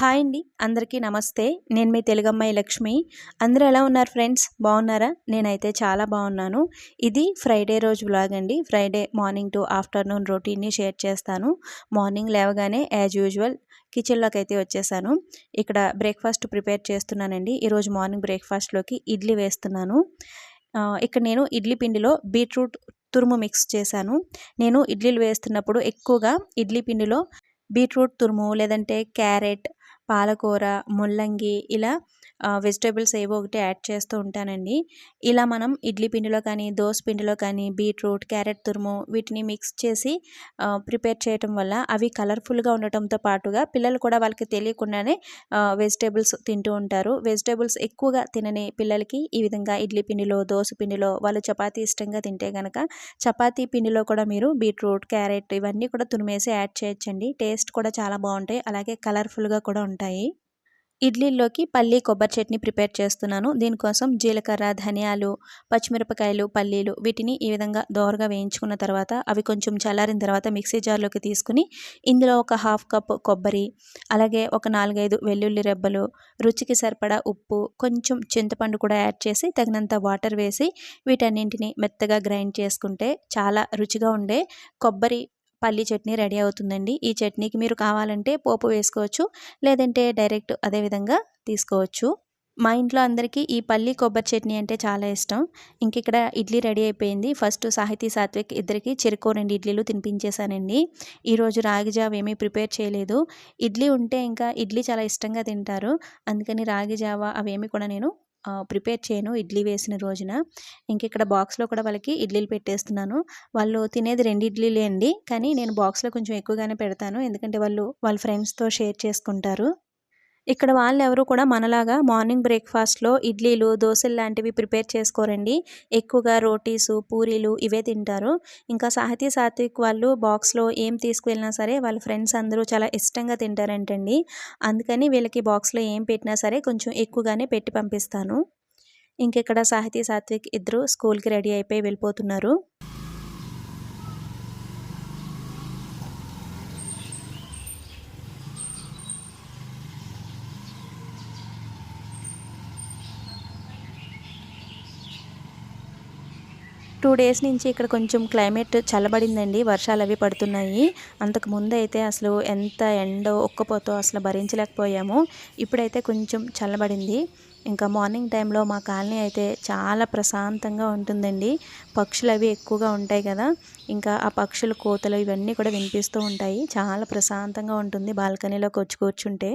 Hi అండి. అందరికీ నమస్తే. నేను మీ తెలుగమ్మాయి లక్ష్మి. అందరూ ఎలా ఉన్నారు ఫ్రెండ్స్? బాగున్నారా? నేనైతే చాలా బాగున్నాను. ఇది ఫ్రైడే రోజు వ్లాగ్ అండి. ఫ్రైడే మార్నింగ్ టు ఆఫ్టర్నూన్ రొటీన్ని షేర్ చేస్తాను. మార్నింగ్ లేవగానే యాజ్ యూజువల్ కిచెన్లోకి అయితే వచ్చేసాను. ఇక్కడ బ్రేక్ఫాస్ట్ ప్రిపేర్ చేస్తున్నానండి. ఈరోజు మార్నింగ్ బ్రేక్ఫాస్ట్లోకి ఇడ్లీ వేస్తున్నాను. ఇక్కడ నేను ఇడ్లీ పిండిలో బీట్రూట్ తురుము మిక్స్ చేశాను. నేను ఇడ్లీలు వేస్తున్నప్పుడు ఎక్కువగా ఇడ్లీ పిండిలో బీట్రూట్ తురుము లేదంటే క్యారెట్ పాలకూర ముల్లంగి ఇలా వెజిటేబుల్స్ ఏవో ఒకటి యాడ్ చేస్తూ ఉంటానండి. ఇలా మనం ఇడ్లీ పిండిలో కానీ దోశ పిండిలో కానీ బీట్రూట్ క్యారెట్ తురుము వీటిని మిక్స్ చేసి ప్రిపేర్ చేయటం వల్ల అవి కలర్ఫుల్గా ఉండటంతో పాటుగా పిల్లలు కూడా వాళ్ళకి తెలియకుండానే వెజిటేబుల్స్ తింటూ ఉంటారు. వెజిటేబుల్స్ ఎక్కువగా తినని పిల్లలకి ఈ విధంగా ఇడ్లీ పిండిలో దోశ పిండిలో వాళ్ళు చపాతీ ఇష్టంగా తింటే కనుక చపాతీ పిండిలో కూడా మీరు బీట్రూట్ క్యారెట్ ఇవన్నీ కూడా తురిమేసి యాడ్ చేయొచ్చండి. టేస్ట్ కూడా చాలా బాగుంటాయి. అలాగే కలర్ఫుల్గా కూడా ఉంటాయి. ఇడ్లీలోకి పల్లి కొబ్బరి చట్నీ ప్రిపేర్ చేస్తున్నాను. దీనికోసం జీలకర్ర ధనియాలు పచ్చిమిరపకాయలు పల్లీలు వీటిని ఈ విధంగా దోరగా వేయించుకున్న తర్వాత అవి కొంచెం చల్లారిన తర్వాత మిక్సీ జార్లోకి తీసుకుని ఇందులో ఒక హాఫ్ కప్ కొబ్బరి అలాగే ఒక నాలుగైదు వెల్లుల్లి రెబ్బలు రుచికి సరిపడా ఉప్పు కొంచెం చింతపండు కూడా యాడ్ చేసి తగినంత వాటర్ వేసి వీటన్నింటిని మెత్తగా గ్రైండ్ చేసుకుంటే చాలా రుచిగా ఉండే కొబ్బరి పల్లీ చట్నీ రెడీ అవుతుందండి. ఈ చట్నీకి మీరు కావాలంటే పోపు వేసుకోవచ్చు లేదంటే డైరెక్ట్ అదే విధంగా తీసుకోవచ్చు. మా ఇంట్లో అందరికీ ఈ పల్లి కొబ్బరి చట్నీ అంటే చాలా ఇష్టం. ఇంక ఇక్కడ ఇడ్లీ రెడీ అయిపోయింది. ఫస్ట్ సాహితీ సాత్విక్ ఇద్దరికి చెరుకో రెండు ఇడ్లీలు తినిపించేశానండి. ఈరోజు రాగి జావ ఏమీ ప్రిపేర్ చేయలేదు. ఇడ్లీ ఉంటే ఇంకా ఇడ్లీ చాలా ఇష్టంగా తింటారు. అందుకని రాగి జావ అవేమి కూడా నేను ప్రిపేర్ చేయను ఇడ్లీ వేసిన రోజున. ఇంక ఇక్కడ బాక్స్లో కూడా వాళ్ళకి ఇడ్లీలు పెట్టేస్తున్నాను. వాళ్ళు తినేది రెండు ఇడ్లీలే అండి. కానీ నేను బాక్స్లో కొంచెం ఎక్కువగానే పెడతాను. ఎందుకంటే వాళ్ళు వాళ్ళ ఫ్రెండ్స్తో షేర్ చేసుకుంటారు. ఇక్కడ వాళ్ళు ఎవరు కూడా మనలాగా మార్నింగ్ బ్రేక్ఫాస్ట్లో ఇడ్లీలు దోశలు లాంటివి ప్రిపేర్ చేసుకోరండి. ఎక్కువగా రోటీసు పూరీలు ఇవే తింటారు. ఇంకా సాహితీ సాత్విక్ వాళ్ళు బాక్స్లో ఏం తీసుకువెళ్ళినా సరే వాళ్ళ ఫ్రెండ్స్ అందరూ చాలా ఇష్టంగా తింటారంటండి. అందుకని వీళ్ళకి బాక్స్లో ఏం పెట్టినా సరే కొంచెం ఎక్కువగానే పెట్టి పంపిస్తాను. ఇంకెక్కడ సాహితీ సాత్విక్ ఇద్దరు స్కూల్కి రెడీ అయిపోయి వెళ్ళిపోతున్నారు. టూ డేస్ నుంచి ఇక్కడ కొంచెం క్లైమేట్ చల్లబడిందండి. వర్షాలు అవి పడుతున్నాయి. అంతకు ముందు అయితే అసలు ఎంత ఎండో ఒక్కపోతో అసలు భరించలేకపోయాము. ఇప్పుడైతే కొంచెం చల్లబడింది. ఇంకా మార్నింగ్ టైంలో మా కాలనీ అయితే చాలా ప్రశాంతంగా ఉంటుందండి. పక్షులు అవి ఎక్కువగా ఉంటాయి కదా. ఇంకా ఆ పక్షులు కోతలు ఇవన్నీ కూడా వినిపిస్తూ ఉంటాయి. చాలా ప్రశాంతంగా ఉంటుంది బాల్కనీలోకి వచ్చి కూర్చుంటే.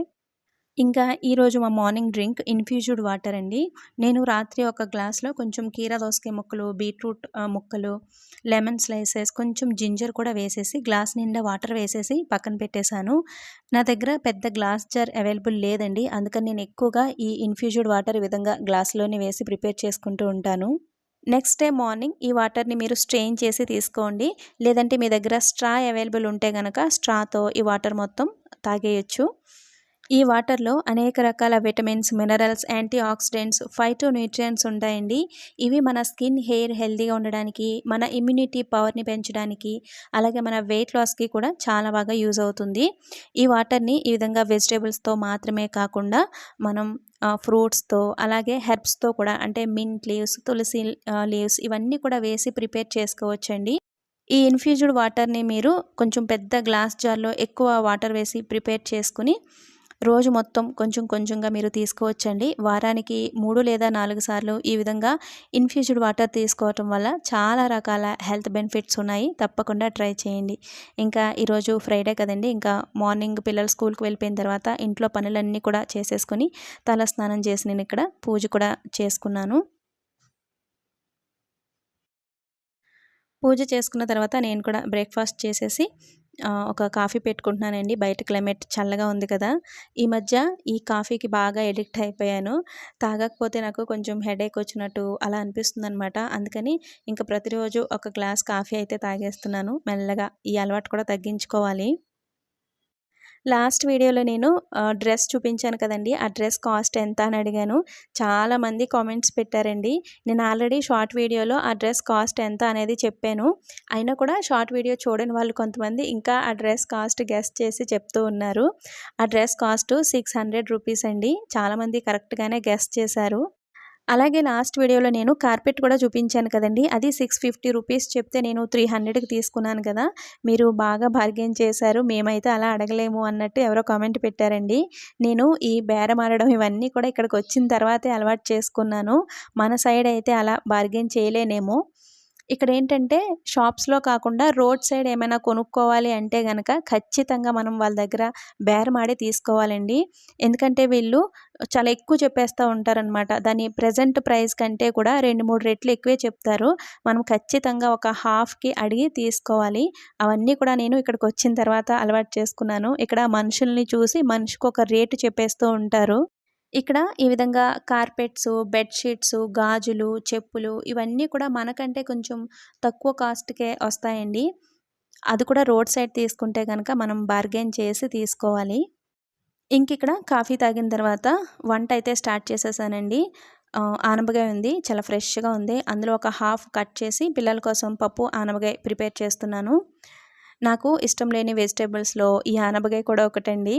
ఇంకా ఈరోజు మా మార్నింగ్ డ్రింక్ ఇన్ఫ్యూజ్డ్ వాటర్ అండి. నేను రాత్రి ఒక గ్లాస్లో కొంచెం కీరా దోసకాయ ముక్కలు బీట్రూట్ ముక్కలు లెమన్ స్లైసెస్ కొంచెం జింజర్ కూడా వేసేసి గ్లాస్ నిండా వాటర్ వేసేసి పక్కన పెట్టేశాను. నా దగ్గర పెద్ద గ్లాస్ జార్ అవైలబుల్ లేదండి. అందుకని నేను ఎక్కువగా ఈ ఇన్ఫ్యూజ్డ్ వాటర్ ఈ విధంగా గ్లాస్లోనే వేసి ప్రిపేర్ చేసుకుంటూ ఉంటాను. నెక్స్ట్ డే మార్నింగ్ ఈ వాటర్ని మీరు స్ట్రెయిన్ చేసి తీసుకోండి. లేదంటే మీ దగ్గర స్ట్రా అవైలబుల్ ఉంటే కనుక స్ట్రాతో ఈ వాటర్ మొత్తం తాగేయచ్చు. ఈ వాటర్లో అనేక రకాల vitamins minerals antioxidants phytonutrients ఉంటాయండి. ఇవి మన స్కిన్ హెయిర్ హెల్తీగా ఉండడానికి మన ఇమ్యూనిటీ పవర్ని పెంచడానికి అలాగే మన వెయిట్ లాస్కి కూడా చాలా బాగా యూజ్ అవుతుంది. ఈ వాటర్ని ఈ విధంగా వెజిటేబుల్స్తో మాత్రమే కాకుండా మనం ఫ్రూట్స్తో అలాగే హెర్బ్స్తో కూడా అంటే మింట్ లీవ్స్ తులసి లీవ్స్ ఇవన్నీ కూడా వేసి ప్రిపేర్ చేసుకోవచ్చండి. ఈ ఇన్ఫ్యూజ్డ్ వాటర్ని మీరు కొంచెం పెద్ద గ్లాస్ జార్లో ఎక్కువ వాటర్ వేసి ప్రిపేర్ చేసుకుని రోజు మొత్తం కొంచెం కొంచెంగా మీరు తీసుకోవచ్చండి. వారానికి మూడు లేదా నాలుగు సార్లు ఈ విధంగా ఇన్ఫ్యూజ్డ్ వాటర్ తీసుకోవటం వల్ల చాలా రకాల హెల్త్ బెనిఫిట్స్ ఉన్నాయి. తప్పకుండా ట్రై చేయండి. ఇంకా ఈరోజు ఫ్రైడే కదండి. ఇంకా మార్నింగ్ పిల్లలు స్కూల్కి వెళ్ళిపోయిన తర్వాత ఇంట్లో పనులన్నీ కూడా చేసేసుకొని తల స్నానం చేసి నేను ఇక్కడ పూజ కూడా చేసుకున్నాను. పూజ చేసుకున్న తర్వాత నేను కూడా బ్రేక్ఫాస్ట్ చేసేసి ఒక కాఫీ పెట్టుకుంటున్నానండి. బయట క్లైమేట్ చల్లగా ఉంది కదా. ఈ మధ్య ఈ కాఫీకి బాగా ఎడిక్ట్ అయిపోయాను. తాగకపోతే నాకు కొంచెం హెడేక్ వచ్చినట్టు అలా అనిపిస్తుంది అనమాట అందుకని ఇంకా ప్రతిరోజు ఒక గ్లాస్ కాఫీ అయితే తాగేస్తున్నాను. మెల్లగా ఈ అలవాటు కూడా తగ్గించుకోవాలి. లాస్ట్ వీడియోలో నేను డ్రెస్ చూపించాను కదండి. ఆ డ్రెస్ కాస్ట్ ఎంత అని అడిగాను. చాలామంది కామెంట్స్ పెట్టారండి. నేను ఆల్రెడీ షార్ట్ వీడియోలో ఆ డ్రెస్ కాస్ట్ ఎంత అనేది చెప్పాను. అయినా కూడా షార్ట్ వీడియో చూడని వాళ్ళు కొంతమంది ఇంకా ఆ డ్రెస్ కాస్ట్ గెస్ట్ చేసి చెప్తూ ఉన్నారు. ఆ dress cost six hundred rupees అండి. చాలామంది కరెక్ట్గానే గెస్ట్ చేశారు. అలాగే లాస్ట్ వీడియోలో నేను కార్పెట్ కూడా చూపించాను కదండి. అది సిక్స్ ఫిఫ్టీ రూపీస్ చెప్తే నేను త్రీ హండ్రెడ్కి తీసుకున్నాను కదా. మీరు బాగా బార్గెన్ చేశారు. మేమైతే అలా అడగలేము అన్నట్టు ఎవరో కామెంట్ పెట్టారండి. నేను ఈ బేరం ఆడడం ఇవన్నీ కూడా ఇక్కడికి వచ్చిన తర్వాతే అలవాటు చేసుకున్నాను. మన సైడ్ అయితే అలా బార్గెన్ చేయలేనేమో. ఇక్కడ ఏంటంటే షాప్స్లో కాకుండా రోడ్ సైడ్ ఏమైనా కొనుక్కోవాలి అంటే కనుక ఖచ్చితంగా మనం వాళ్ళ దగ్గర బేరమాడే తీసుకోవాలండి. ఎందుకంటే వీళ్ళు చాలా ఎక్కువ చెప్పేస్తూ ఉంటారనమాట దాని ప్రజెంట్ ప్రైస్ కంటే కూడా రెండు మూడు రెట్లు ఎక్కువే చెప్తారు. మనం ఖచ్చితంగా ఒక హాఫ్కి అడిగి తీసుకోవాలి. అవన్నీ కూడా నేను ఇక్కడికి వచ్చిన తర్వాత అలవాటు చేసుకున్నాను. ఇక్కడ మనుషుల్ని చూసి మనిషికి ఒక రేటు చెప్పేస్తూ ఉంటారు. ఇక్కడ ఈ విధంగా కార్పెట్స్ బెడ్షీట్స్ గాజులు చెప్పులు ఇవన్నీ కూడా మనకంటే కొంచెం తక్కువ కాస్ట్కే వస్తాయండి. అది కూడా రోడ్ సైడ్ తీసుకుంటే కనుక మనం బార్గెన్ చేసి తీసుకోవాలి. ఇంక ఇక్కడ కాఫీ తాగిన తర్వాత వంట అయితే స్టార్ట్ చేసేసానండి. ఆనపకాయ ఉంది చాలా ఫ్రెష్గా ఉంది. అందులో ఒక హాఫ్ కట్ చేసి పిల్లల కోసం పప్పు ఆనపకాయ ప్రిపేర్ చేస్తున్నాను. నాకు ఇష్టం లేని వెజిటేబుల్స్లో ఈ ఆనపకాయ కూడా ఒకటండి.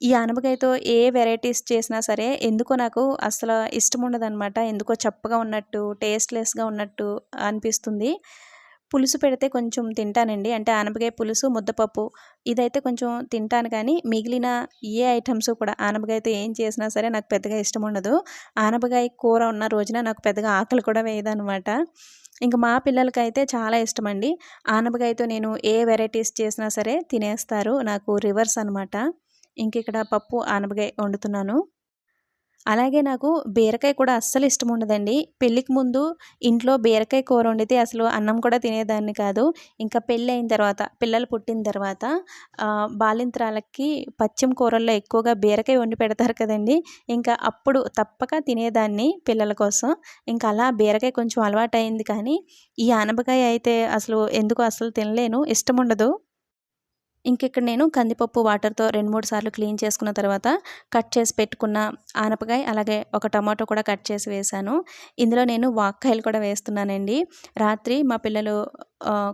ఈ ఆనపకాయతో ఏ వెరైటీస్ చేసినా సరే ఎందుకో నాకు అసలు ఇష్టం ఉండదనమాట ఎందుకో చప్పగా ఉన్నట్టు టేస్ట్లెస్గా ఉన్నట్టు అనిపిస్తుంది. పులుసు పెడితే కొంచెం తింటానండి. అంటే ఆనపకాయ పులుసు ముద్దపప్పు ఇదైతే కొంచెం తింటాను కానీ మిగిలిన ఏ ఐటమ్స్ కూడా ఆనపకాయతో ఏం చేసినా సరే నాకు పెద్దగా ఇష్టం ఉండదు. ఆనపకాయ కూర ఉన్న రోజున నాకు పెద్దగా ఆకలి కూడా వేయదనమాట ఇంకా మా పిల్లలకైతే చాలా ఇష్టం అండి ఆనపకాయతో నేను ఏ వెరైటీస్ చేసినా సరే తినేస్తారు. నాకు రివర్స్ అనమాట ఇంక ఇక్కడ పప్పు ఆనపకాయ వండుతున్నాను. అలాగే నాకు బీరకాయ కూడా అస్సలు ఇష్టం ఉండదండి. పెళ్ళికి ముందు ఇంట్లో బీరకాయ కూర వండితే అసలు అన్నం కూడా తినేదాన్ని కాదు. ఇంకా పెళ్ళి అయిన తర్వాత పిల్లలు పుట్టిన తర్వాత బాలింత్రాలకి పచ్చిమ కూరల్లో ఎక్కువగా బీరకాయ వండి పెడతారు కదండి. ఇంకా అప్పుడు తప్పక తినేదాన్ని పిల్లల కోసం. ఇంకా అలా బీరకాయ కొంచెం అలవాటు అయింది కానీ ఈ ఆనపకాయ అయితే అసలు ఎందుకు అసలు తినలేను. ఇష్టం ఉండదు. ఇంకెక్కడ నేను కందిపప్పు వాటర్తో రెండు మూడు సార్లు క్లీన్ చేసుకున్న తర్వాత కట్ చేసి పెట్టుకున్న ఆనపకాయ అలాగే ఒక టమాటో కూడా కట్ చేసి వేశాను. ఇందులో నేను వాక్కాయలు కూడా వేస్తున్నానండి. రాత్రి మా పిల్లలు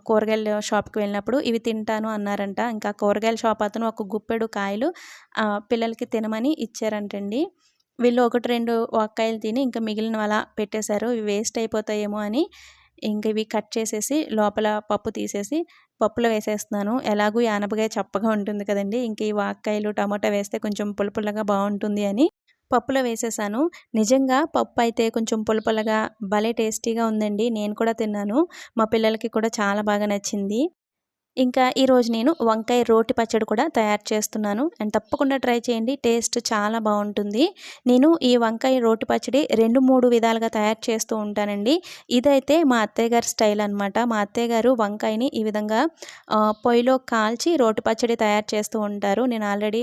కూరగాయల షాప్కి వెళ్ళినప్పుడు ఇవి తింటాను అన్నారంట. ఇంకా కూరగాయల షాప్ అతను ఒక గుప్పెడు కాయలు పిల్లలకి తినమని ఇచ్చారంటండి. వీళ్ళు ఒకటి రెండు వాక్కాయలు తిని ఇంకా మిగిలిన అలా పెట్టేశారు. ఇవి వేస్ట్ అయిపోతాయేమో అని ఇంక ఇవి కట్ చేసేసి లోపల పప్పు తీసేసి పప్పులో వేసేస్తున్నాను. ఎలాగూ యానపకాయ చప్పగా ఉంటుంది కదండి. ఇంక ఈ వాక్కాయలు టమాటా వేస్తే కొంచెం పులుపుల్లగా బాగుంటుంది అని పప్పులో వేసేసాను. నిజంగా పప్పు అయితే కొంచెం పులుపులగా భలే టేస్టీగా ఉందండి. నేను కూడా తిన్నాను. మా పిల్లలకి కూడా చాలా బాగా నచ్చింది. ఇంకా ఈరోజు నేను వంకాయ రోటి పచ్చడి కూడా తయారు చేస్తున్నాను. అండ్ తప్పకుండా ట్రై చేయండి. టేస్ట్ చాలా బాగుంటుంది. నేను ఈ వంకాయ రోటి పచ్చడి రెండు మూడు విధాలుగా తయారు చేస్తూ ఉంటానండి. ఇదైతే మా అత్తయ్య గారి స్టైల్ అనమాట మా అత్తయ్య గారు వంకాయని ఈ విధంగా పొయ్యిలో కాల్చి రోటి పచ్చడి తయారు చేస్తూ ఉంటారు. నేను ఆల్రెడీ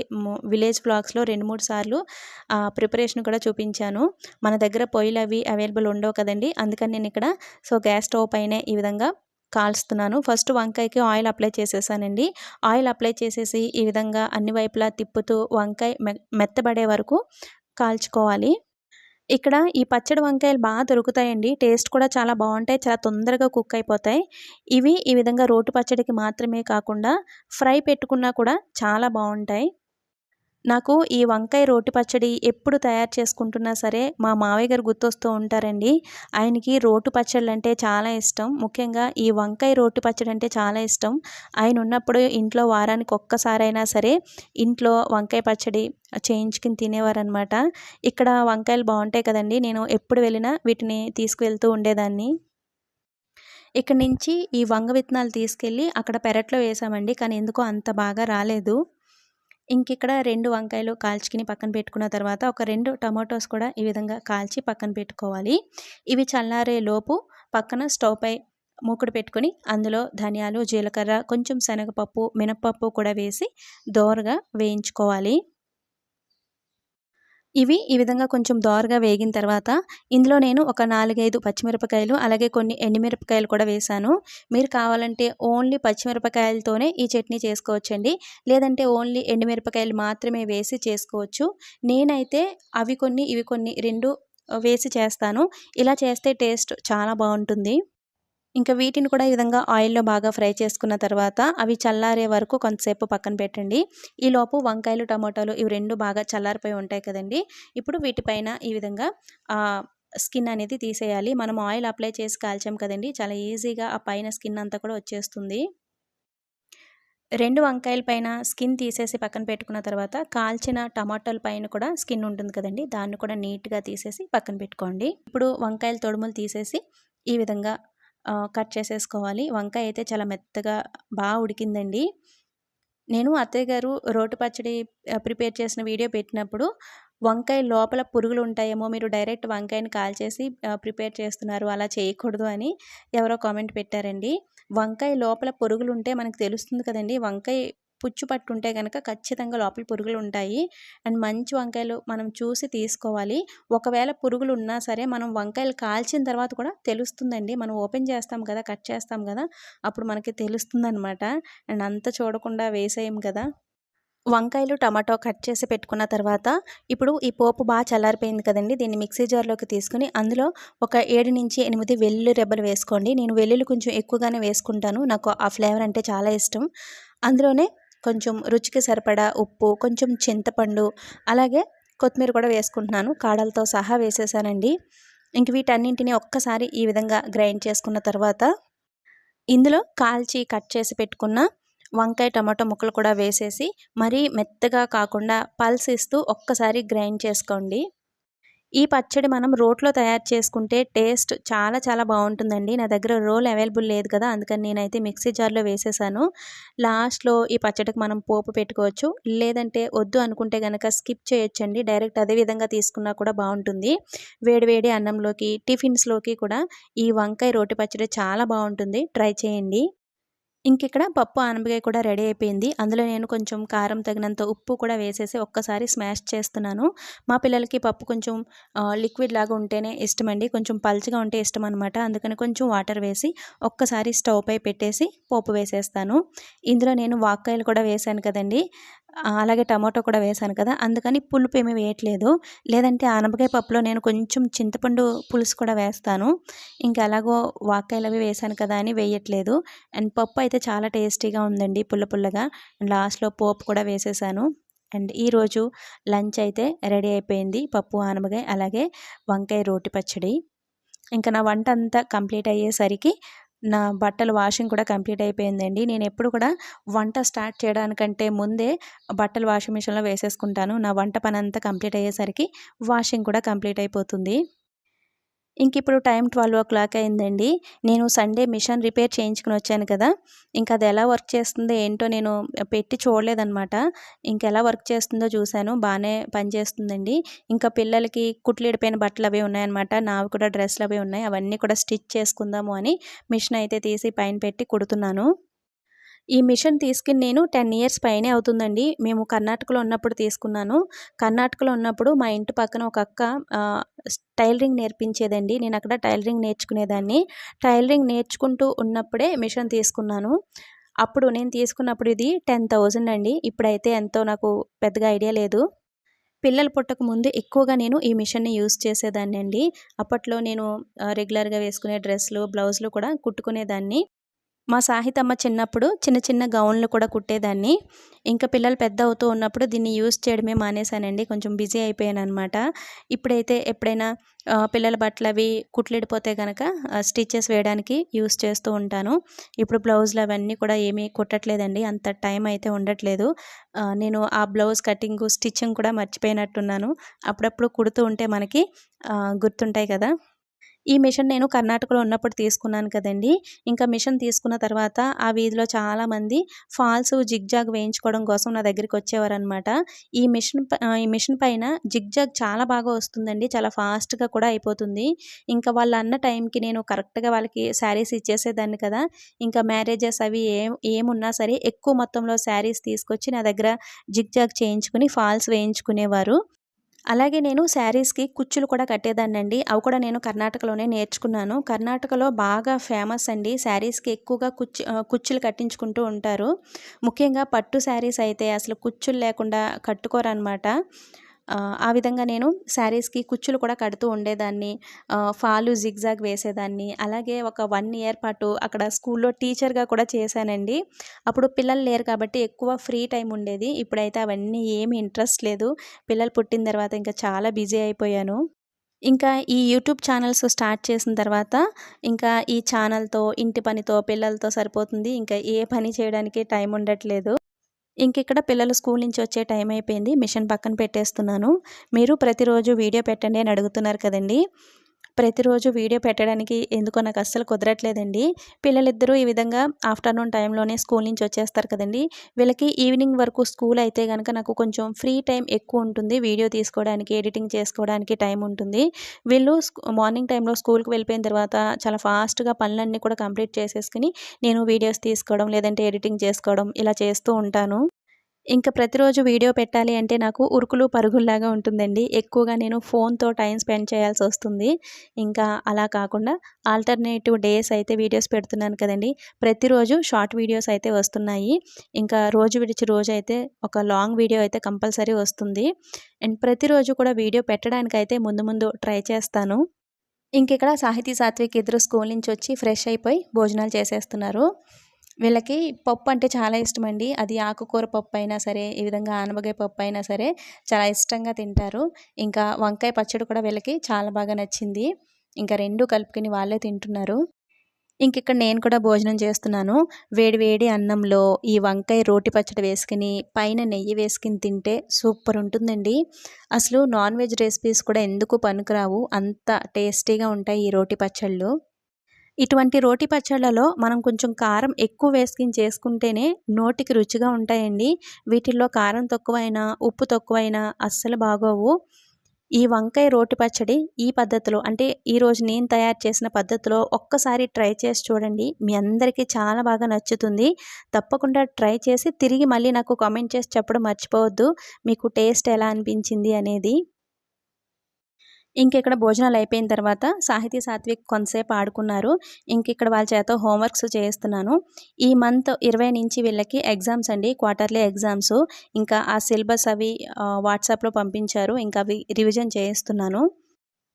విలేజ్ బ్లాగ్స్లో రెండు మూడు సార్లు ప్రిపరేషన్ కూడా చూపించాను. మన దగ్గర పొయ్యిలు అవి అవైలబుల్ ఉండవు కదండి. అందుకని నేను ఇక్కడ సో గ్యాస్ స్టవ్ పైన ఈ విధంగా కాల్స్తున్నాను. ఫస్ట్ వంకాయకి ఆయిల్ అప్లై చేసేసానండి. ఆయిల్ అప్లై చేసేసి ఈ విధంగా అన్ని వైపులా తిప్పుతూ వంకాయ మెత్తబడే వరకు కాల్చుకోవాలి. ఇక్కడ ఈ పచ్చడి వంకాయలు బాగా దొరుకుతాయండి. టేస్ట్ కూడా చాలా బాగుంటాయి. చాలా తొందరగా కుక్ అయిపోతాయి. ఇవి ఈ విధంగా రోటు పచ్చడికి మాత్రమే కాకుండా ఫ్రై పెట్టుకున్నా కూడా చాలా బాగుంటాయి. నాకు ఈ వంకాయ రోటి పచ్చడి ఎప్పుడు తయారు చేసుకుంటున్నా సరే మా మావయ్య గారు గుర్తొస్తూ ఉంటారండి. ఆయనకి రోటు పచ్చళ్ళు అంటే చాలా ఇష్టం. ముఖ్యంగా ఈ వంకాయ రోటి పచ్చడి అంటే చాలా ఇష్టం. ఆయన ఉన్నప్పుడు ఇంట్లో వారానికి ఒక్కసారైనా సరే ఇంట్లో వంకాయ పచ్చడి చేయించుకుని తినేవారనమాట ఇక్కడ వంకాయలు బాగుంటాయి కదండి. నేను ఎప్పుడు వెళ్ళినా వీటిని తీసుకువెళ్తూ ఉండేదాన్ని. ఇక్కడ నుంచి ఈ వంగ విత్తనాలు తీసుకెళ్ళి అక్కడ పెరట్లో వేసామండి. కానీ ఎందుకో అంత బాగా రాలేదు. ఇంకిక్కడ రెండు వంకాయలు కాల్చుకుని పక్కన పెట్టుకున్న తర్వాత ఒక రెండు టమాటోస్ కూడా ఈ విధంగా కాల్చి పక్కన పెట్టుకోవాలి. ఇవి చల్లారే లోపు పక్కన స్టవ్ పై మూకుడు పెట్టుకొని అందులో ధనియాలు జీలకర్ర కొంచెం శనగపప్పు మినపప్పు కూడా వేసి దోరగా వేయించుకోవాలి. ఇవి ఈ విధంగా కొంచెం దోరగా వేగిన తర్వాత ఇందులో నేను ఒక నాలుగైదు పచ్చిమిరపకాయలు అలాగే కొన్ని ఎండుమిరపకాయలు కూడా వేశాను. మీరు కావాలంటే ఓన్లీ పచ్చిమిరపకాయలతోనే ఈ చట్నీ చేసుకోవచ్చండి. లేదంటే ఓన్లీ ఎండుమిరపకాయలు మాత్రమే వేసి చేసుకోవచ్చు. నేనైతే అవి కొన్ని ఇవి కొన్ని రెండు వేసి చేస్తాను. ఇలా చేస్తే టేస్ట్ చాలా బాగుంటుంది. ఇంకా వీటిని కూడా ఈ విధంగా ఆయిల్లో బాగా ఫ్రై చేసుకున్న తర్వాత అవి చల్లారే వరకు కొంతసేపు పక్కన పెట్టండి. ఈలోపు వంకాయలు టమాటాలు ఇవి రెండు బాగా చల్లారిపోయి ఉంటాయి కదండి. ఇప్పుడు వీటిపైన ఈ విధంగా స్కిన్ అనేది తీసేయాలి. మనం ఆయిల్ అప్లై చేసి కాల్చాం కదండి. చాలా ఈజీగా ఆ పైన స్కిన్ అంతా కూడా వచ్చేస్తుంది. రెండు వంకాయల పైన స్కిన్ తీసేసి పక్కన పెట్టుకున్న తర్వాత కాల్చిన టమాటాల పైన కూడా స్కిన్ ఉంటుంది కదండి. దాన్ని కూడా నీట్గా తీసేసి పక్కన పెట్టుకోండి. ఇప్పుడు వంకాయల తొడుములు తీసేసి ఈ విధంగా కట్ చేసేసుకోవాలి. వంకాయ అయితే చాలా మెత్తగా బాగా ఉడికిందండి. నేను అత్తయ్య గారు రోటి పచ్చడి ప్రిపేర్ చేసిన వీడియో పెట్టినప్పుడు వంకాయ లోపల పురుగులు ఉంటాయేమో మీరు డైరెక్ట్ వంకాయని కాల్చేసి ప్రిపేర్ చేస్తున్నారు అలా చేయకూడదు అని ఎవరో కామెంట్ పెట్టారండి. వంకాయ లోపల పురుగులు ఉంటే మనకు తెలుస్తుంది కదండి వంకాయ పుచ్చు పట్టుంటే కనుక ఖచ్చితంగా లోపల పురుగులు ఉంటాయి. అండ్ మంచి వంకాయలు మనం చూసి తీసుకోవాలి. ఒకవేళ పురుగులు ఉన్నా సరే మనం వంకాయలు కాల్చిన తర్వాత కూడా తెలుస్తుందండి. మనం ఓపెన్ చేస్తాం కదా కట్ చేస్తాం కదా అప్పుడు మనకి తెలుస్తుంది అనమాట అండ్ అంత చూడకుండా వేసేయం కదా. వంకాయలు టమాటో కట్ చేసి పెట్టుకున్న తర్వాత ఇప్పుడు ఈ పోపు బాగా చల్లారిపోయింది కదండి. దీన్ని మిక్సీ జార్లోకి తీసుకుని అందులో ఒక ఏడు నుంచి ఎనిమిది వెల్లుల్లి రెబ్బలు వేసుకోండి. నేను వెల్లుల్లి కొంచెం ఎక్కువగానే వేసుకుంటాను. నాకు ఆ ఫ్లేవర్ అంటే చాలా ఇష్టం. అందులోనే కొంచెం రుచికి సరిపడా ఉప్పు కొంచెం చింతపండు అలాగే కొత్తిమీర కూడా వేసుకుంటున్నాను. కాడలతో సహా వేసేసానండి. ఇంక వీటన్నింటినీ ఒక్కసారి ఈ విధంగా గ్రైండ్ చేసుకున్న తర్వాత ఇందులో కాల్చి కట్ చేసి పెట్టుకున్న వంకాయ టమాటో ముక్కలు కూడా వేసేసి మరీ మెత్తగా కాకుండా పల్స్ ఇస్తూ ఒక్కసారి గ్రైండ్ చేసుకోండి. ఈ పచ్చడి మనం రోట్లో తయారు చేసుకుంటే టేస్ట్ చాలా చాలా బాగుంటుందండి. నా దగ్గర రోల్ అవైలబుల్ లేదు కదా అందుకని నేనైతే మిక్సీ జార్లో వేసేసాను. లాస్ట్లో ఈ పచ్చడికి మనం పోపు పెట్టుకోవచ్చు. లేదంటే వద్దు అనుకుంటే కనుక స్కిప్ చేయొచ్చండి. డైరెక్ట్ అదే విధంగా తీసుకున్నా కూడా బాగుంటుంది. వేడివేడి అన్నంలోకి టిఫిన్స్లోకి కూడా ఈ వంకాయ రోటి పచ్చడి చాలా బాగుంటుంది. ట్రై చేయండి. ఇంకిక్కడ పప్పు ఆనపకాయ కూడా రెడీ అయిపోయింది. అందులో నేను కొంచెం కారం తగినంత ఉప్పు కూడా వేసేసి ఒక్కసారి స్మాష్ చేస్తున్నాను. మా పిల్లలకి పప్పు కొంచెం లిక్విడ్ లాగా ఉంటేనే ఇష్టం అండి కొంచెం పల్చగా ఉంటే ఇష్టం అనమాట అందుకని కొంచెం వాటర్ వేసి ఒక్కసారి స్టవ్ పై పెట్టేసి పోపు వేసేస్తాను. ఇందులో నేను వాక్కాయలు కూడా వేశాను కదండి. అలాగే టమాటో కూడా వేశాను కదా. అందుకని పులుపు ఏమీ వేయట్లేదు. లేదంటే ఆనపకాయ పప్పులో నేను కొంచెం చింతపండు పులుసు కూడా వేస్తాను. ఇంకా అలాగో వాక్కాయలు అవి వేశాను కదా అని వేయట్లేదు. అండ్ పప్పు అయితే చాలా టేస్టీగా ఉందండి పుల్ల పుల్లగా. లాస్ట్లో పోపు కూడా వేసేసాను. అండ్ ఈరోజు లంచ్ అయితే రెడీ అయిపోయింది పప్పు ఆనపకాయ అలాగే వంకాయ రోటి పచ్చడి. ఇంకా నా వంట అంతా కంప్లీట్ అయ్యేసరికి నా బట్టలు వాషింగ్ కూడా కంప్లీట్ అయిపోయిందండి. నేను ఎప్పుడు కూడా వంట స్టార్ట్ చేయడానికంటే ముందే బట్టలు వాషింగ్ మిషన్లో వేసేసుకుంటాను. నా వంట పని అంతా కంప్లీట్ అయ్యేసరికి వాషింగ్ కూడా కంప్లీట్ అయిపోతుంది. ఇంక ఇప్పుడు టైం ట్వెల్వ్ ఓ క్లాక్ అయిందండి. నేను సండే మిషన్ రిపేర్ చేయించుకుని వచ్చాను కదా. ఇంకా అది ఎలా వర్క్ చేస్తుందో ఏంటో నేను పెట్టి చూడలేదనమాట ఇంక ఎలా వర్క్ చేస్తుందో చూశాను. బాగానే పనిచేస్తుందండి ఇంకా పిల్లలకి కుట్లిడిపోయిన బట్టలు అవి ఉన్నాయన్నమాట. నావి కూడా డ్రెస్లు అవి ఉన్నాయి. అవన్నీ కూడా స్టిచ్ చేసుకుందాము అని మిషన్ అయితే తీసి పైన పెట్టి కుడుతున్నాను. ఈ మిషన్ తీసుకుని నేను టెన్ ఇయర్స్ పైనే అవుతుందండి. మేము కర్ణాటకలో ఉన్నప్పుడు తీసుకున్నాను. కర్ణాటకలో ఉన్నప్పుడు మా ఇంటి పక్కన ఒక అక్క టైలరింగ్ నేర్పించేదండి. నేను అక్కడ టైలరింగ్ నేర్చుకునేదాన్ని. టైలరింగ్ నేర్చుకుంటూ ఉన్నప్పుడే మిషన్ తీసుకున్నాను. అప్పుడు నేను తీసుకున్నప్పుడు ఇది టెన్ థౌజండ్ అండి. ఇప్పుడైతే ఎంతో నాకు పెద్దగా ఐడియా లేదు. పిల్లలు పుట్టక ముందు ఎక్కువగా నేను ఈ మిషన్ని యూస్ చేసేదాన్ని అండి అప్పట్లో నేను రెగ్యులర్గా వేసుకునే డ్రెస్సులు బ్లౌజులు కూడా కుట్టుకునేదాన్ని. మా సాహితమ్మ చిన్నప్పుడు చిన్న చిన్న గౌన్లు కూడా కుట్టేదాన్ని. ఇంకా పిల్లలు పెద్ద అవుతూ ఉన్నప్పుడు దీన్ని యూస్ చేయడమే మానేశానండి. కొంచెం బిజీ అయిపోయాను అనమాట ఇప్పుడైతే ఎప్పుడైనా పిల్లల బట్టలు అవి కుట్లిడిపోతే కనుక స్టిచెస్ వేయడానికి యూస్ చేస్తూ ఉంటాను. ఇప్పుడు బ్లౌజులు అవన్నీ కూడా ఏమీ కుట్టట్లేదండి. అంత టైం అయితే ఉండట్లేదు. నేను ఆ బ్లౌజ్ కటింగ్ స్టిచ్చింగ్ కూడా మర్చిపోయినట్టున్నాను. అప్పుడప్పుడు కుడుతూ ఉంటే మనకి గుర్తుంటాయి కదా. ఈ మిషన్ నేను కర్ణాటకలో ఉన్నప్పుడు తీసుకున్నాను కదండి. ఇంకా మిషన్ తీసుకున్న తర్వాత ఆ వీధిలో చాలామంది ఫాల్స్ జిగ్జాగ్ వేయించుకోవడం కోసం నా దగ్గరికి వచ్చేవారనమాట ఈ మిషన్ ఈ మిషన్ పైన జిగ్జాగ్ చాలా బాగా వస్తుందండి. చాలా ఫాస్ట్గా కూడా అయిపోతుంది. ఇంకా వాళ్ళు అన్న టైంకి నేను కరెక్ట్గా వాళ్ళకి శారీస్ ఇచ్చేసేదాన్ని కదా. ఇంకా మ్యారేజెస్ అవి ఏం ఏమున్నా సరే ఎక్కువ మొత్తంలో శారీస్ తీసుకొచ్చి నా దగ్గర జిగ్జాగ్ చేయించుకుని ఫాల్స్ వేయించుకునేవారు. అలాగే నేను శారీస్కి కుచ్చులు కూడా కట్టేదాన్నండి. అవి కూడా నేను కర్ణాటకలోనే నేర్చుకున్నాను. కర్ణాటకలో బాగా ఫేమస్ అండి. శారీస్కి ఎక్కువగా కుచ్చు కుచ్చులు కట్టించుకుంటూ ఉంటారు. ముఖ్యంగా పట్టు శారీస్ అయితే అసలు కుచ్చులు లేకుండా కట్టుకోరనమాట ఆ విధంగా నేను శారీస్కి కుచ్చులు కూడా కడుతూ ఉండేదాన్ని. ఫాలు జిగ్జాగ్ వేసేదాన్ని. అలాగే ఒక వన్ ఇయర్ పాటు అక్కడ స్కూల్లో టీచర్గా కూడా చేశానండి. అప్పుడు పిల్లలు లేరు కాబట్టి ఎక్కువ ఫ్రీ టైం ఉండేది. ఇప్పుడైతే అవన్నీ ఏమి ఇంట్రెస్ట్ లేదు. పిల్లలు పుట్టిన తర్వాత ఇంకా చాలా బిజీ అయిపోయాను. ఇంకా ఈ యూట్యూబ్ ఛానల్స్ స్టార్ట్ చేసిన తర్వాత ఇంకా ఈ ఛానల్తో ఇంటి పనితో పిల్లలతో సరిపోతుంది. ఇంకా ఏ పని చేయడానికి టైం ఉండట్లేదు. ఇక్కడ పిల్లలు స్కూల్ నుంచి వచ్చే టైం అయిపోయింది మిషన్ పక్కన పెట్టేస్తున్నాను. మీరు ప్రతిరోజు వీడియో పెట్టండి అని అడుగుతున్నారు కదండి. ప్రతిరోజు వీడియో పెట్టడానికి ఎందుకో నాకు అస్సలు కుదరట్లేదండి. పిల్లలిద్దరూ ఈ విధంగా ఆఫ్టర్నూన్ టైంలోనే స్కూల్ నుంచి వచ్చేస్తారు కదండి. వీళ్ళకి ఈవినింగ్ వరకు స్కూల్ అయితే కనుక నాకు కొంచెం ఫ్రీ టైం ఎక్కువ ఉంటుంది. వీడియో తీసుకోవడానికి ఎడిటింగ్ చేసుకోవడానికి టైం ఉంటుంది. వీళ్ళు మార్నింగ్ టైంలో స్కూల్కి వెళ్ళిపోయిన తర్వాత చాలా ఫాస్ట్గా పనులన్నీ కూడా కంప్లీట్ చేసేసుకుని నేను వీడియోస్ తీసుకోవడం లేదంటే ఎడిటింగ్ చేసుకోవడం ఇలా చేస్తూ ఉంటాను. ఇంకా ప్రతిరోజు వీడియో పెట్టాలి అంటే నాకు ఉరుకులు పరుగుల్లాగా ఉంటుందండి. ఎక్కువగా నేను ఫోన్తో టైం స్పెండ్ చేయాల్సి వస్తుంది. ఇంకా అలా కాకుండా ఆల్టర్నేటివ్ డేస్ అయితే వీడియోస్ పెడుతున్నాను కదండి. ప్రతిరోజు షార్ట్ వీడియోస్ అయితే వస్తున్నాయి. ఇంకా రోజు విడిచి రోజు అయితే ఒక లాంగ్ వీడియో అయితే కంపల్సరీ వస్తుంది. అండ్ ప్రతిరోజు కూడా వీడియో పెట్టడానికి అయితే ముందు ముందు ట్రై చేస్తాను. ఇంక ఇక్కడ సాహితీ సాత్విక్ ఇద్దరు స్కూల్ నుంచి వచ్చి ఫ్రెష్ అయిపోయి భోజనాలు చేసేస్తున్నారు. వీళ్ళకి పప్పు అంటే చాలా ఇష్టం అండి అది ఆకుకూర పప్పు అయినా సరే ఈ విధంగా ఆనబగాయ పప్పు అయినా సరే చాలా ఇష్టంగా తింటారు. ఇంకా వంకాయ పచ్చడి కూడా వీళ్ళకి చాలా బాగా నచ్చింది. ఇంకా రెండు కలుపుకొని వాళ్ళే తింటున్నారు. ఇంక ఇక్కడ నేను కూడా భోజనం చేస్తున్నాను. వేడి వేడి అన్నంలో ఈ వంకాయ రోటి పచ్చడి వేసుకుని పైన నెయ్యి వేసుకుని తింటే సూపర్ ఉంటుందండి. అసలు నాన్ వెజ్ రెసిపీస్ కూడా ఎందుకు పనికిరావు? అంత టేస్టీగా ఉంటాయి ఈ రోటి పచ్చళ్ళు. ఇటువంటి రోటి పచ్చళ్ళలో మనం కొంచెం కారం ఎక్కువ వేసుకుని చేసుకుంటేనే నోటికి రుచిగా ఉంటాయండి. వీటిల్లో కారం తక్కువైనా ఉప్పు తక్కువైనా అస్సలు బాగోవు. ఈ వంకాయ రోటి పచ్చడి ఈ పద్ధతిలో అంటే ఈరోజు నేను తయారు చేసిన పద్ధతిలో ఒక్కసారి ట్రై చేసి చూడండి. మీ అందరికీ చాలా బాగా నచ్చుతుంది. తప్పకుండా ట్రై చేసి తిరిగి మళ్ళీ నాకు కామెంట్ చేసి చెప్పడం మర్చిపోవద్దు. మీకు టేస్ట్ ఎలా అనిపించింది అనేది ఇక్కడ భోజనాలు అయిపోయిన తర్వాత సాహితీ సాత్విక్ కొంతసేపు ఆడుకున్నారు. ఇంక ఇక్కడ వాళ్ళ చేత హోంవర్క్స్ చేస్తున్నాను. ఈ మంత్ ఇరవై నుంచి వీళ్ళకి ఎగ్జామ్స్ అండి క్వార్టర్లీ ఎగ్జామ్స్. ఇంకా ఆ సిలబస్ అవి వాట్సాప్లో పంపించారు. ఇంకా అవి రివిజన్ చేయిస్తున్నాను.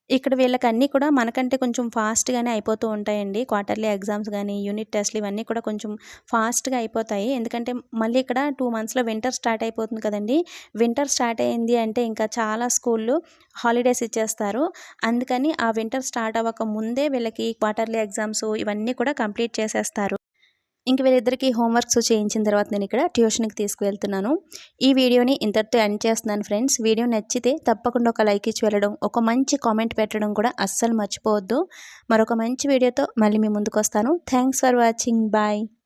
ఇక్కడ వీళ్ళకి అన్నీ కూడా మనకంటే కొంచెం ఫాస్ట్గానే అయిపోతూ ఉంటాయండి. క్వార్టర్లీ ఎగ్జామ్స్ కానీ యూనిట్ టెస్ట్లు ఇవన్నీ కూడా కొంచెం ఫాస్ట్గా అయిపోతాయి. ఎందుకంటే మళ్ళీ ఇక్కడ టూ మంత్స్లో వింటర్ స్టార్ట్ అయిపోతుంది కదండి. వింటర్ స్టార్ట్ అయింది అంటే ఇంకా చాలా స్కూళ్ళు హాలిడేస్ ఇచ్చేస్తారు. అందుకని ఆ వింటర్ స్టార్ట్ అవ్వక ముందే వీళ్ళకి క్వార్టర్లీ ఎగ్జామ్స్ ఇవన్నీ కూడా కంప్లీట్ చేసేస్తారు. ఇంక వీళ్ళిద్దరికి హోంవర్క్స్ చేయించిన తర్వాత నేను ఇక్కడ ట్యూషన్కి తీసుకువెళ్తున్నాను. ఈ వీడియోని ఇంతటితో ఎండ్ చేస్తున్నాను ఫ్రెండ్స్. వీడియో నచ్చితే తప్పకుండా ఒక లైక్ ఇచ్చి వెళ్ళడం ఒక మంచి కామెంట్ పెట్టడం కూడా అస్సలు మర్చిపోవద్దు. మరొక మంచి వీడియోతో మళ్ళీ మీ ముందుకు వస్తాను థ్యాంక్స్ ఫర్ వాచింగ్. బాయ్.